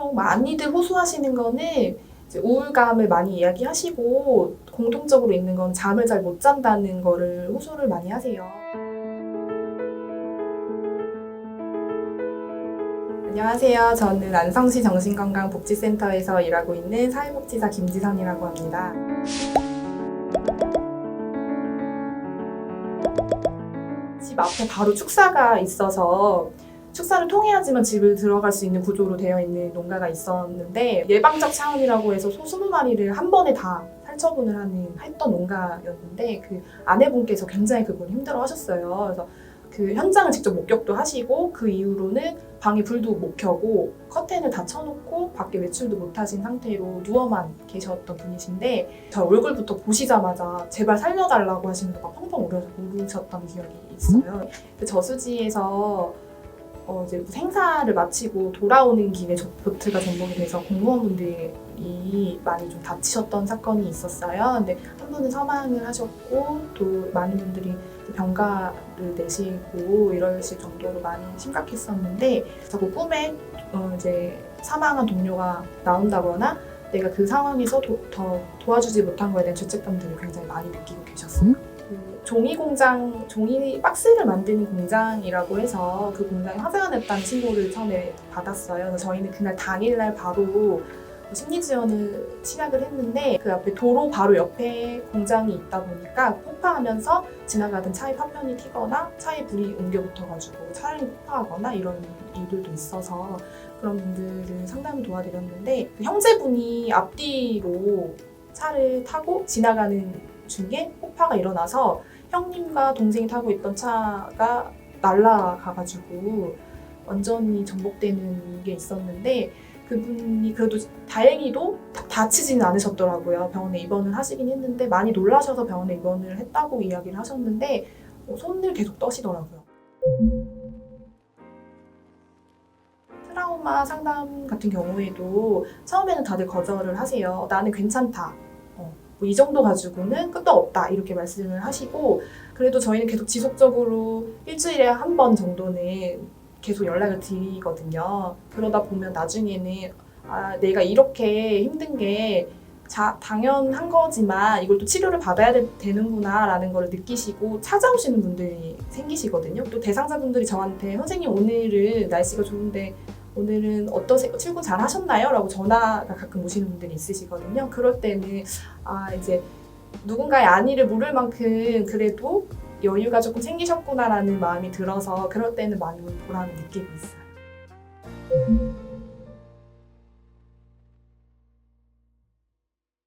보통 많이들 호소하시는 거는 우울감을 많이 이야기하시고 공통적으로 있는 건 잠을 잘 못 잔다는 거를 호소를 많이 하세요. 안녕하세요. 저는 안성시 정신건강복지센터에서 일하고 있는 사회복지사 김지선이라고 합니다. 집 앞에 바로 축사가 있어서 축사를 통해야지만 집을 들어갈 수 있는 구조로 되어 있는 농가가 있었는데 예방적 차원이라고 해서 소 20마리를 한 번에 다 살처분을 하는 했던 농가였는데 그 아내분께서 굉장히 그걸 힘들어 하셨어요. 그래서 그 현장을 직접 목격도 하시고 그 이후로는 방에 불도 못 켜고 커튼을 다 쳐놓고 밖에 외출도 못 하신 상태로 누워만 계셨던 분이신데 저 얼굴부터 보시자마자 제발 살려달라고 하시면서 막 펑펑 울으- 울으셨던 기억이 있어요. 그 저수지에서 어 이제 생사를 마치고 돌아오는 길에 저- 보트가 전복이 돼서 공무원분들이 많이 좀 다치셨던 사건이 있었어요. 근데 한 분은 사망을 하셨고 또 많은 분들이 병가를 내시고 이러실 정도로 많이 심각했었는데 자꾸 꿈에 어 이제 사망한 동료가 나온다거나 내가 그 상황에서 도, 더 도와주지 못한 거에 대한 죄책감들을 굉장히 많이 느끼고 계셨어요. 그 종이 공장, 종이 박스를 만드는 공장이라고 해서 그 공장에 화재가 났다는 신고를 처음에 받았어요. 그래서 저희는 그날 당일날 바로 심리 지원을 시작을 했는데 그 앞에 도로 바로 옆에 공장이 있다 보니까 폭파하면서 지나가던 차에 파편이 튀거나 차에 불이 옮겨 붙어가지고 차량이 폭파하거나 이런 일들도 있어서 그런 분들을 상담을 도와드렸는데 그 형제분이 앞뒤로 차를 타고 지나가는 중에 폭파가 일어나서 형님과 동생이 타고 있던 차가 날라가가지고 완전히 전복되는 게 있었는데 그분이 그래도 다행히도 다- 다치지는 않으셨더라고요. 병원에 입원을 하시긴 했는데 많이 놀라셔서 병원에 입원을 했다고 이야기를 하셨는데 어, 손을 계속 떠시더라고요. 트라우마 상담 같은 경우에도 처음에는 다들 거절을 하세요. 나는 괜찮다. 어, 뭐이 정도 가지고는 끝도 없다. 이렇게 말씀을 하시고 그래도 저희는 계속 지속적으로 일주일에 한 번 정도는 계속 연락을 드리거든요. 그러다 보면 나중에는 아, 내가 이렇게 힘든 게 자, 당연한 거지만 이걸 또 치료를 받아야 되, 되는구나라는 걸 느끼시고 찾아오시는 분들이 생기시거든요. 또 대상자분들이 저한테 선생님 오늘은 날씨가 좋은데 오늘은 어떠세요? 출근 잘 하셨나요? 라고 전화가 가끔 오시는 분들이 있으시거든요. 그럴 때는 아 이제 누군가의 안위를 물을 만큼 그래도 여유가 조금 생기셨구나라는 마음이 들어서 그럴 때는 많이 보람을 느끼고 있어요.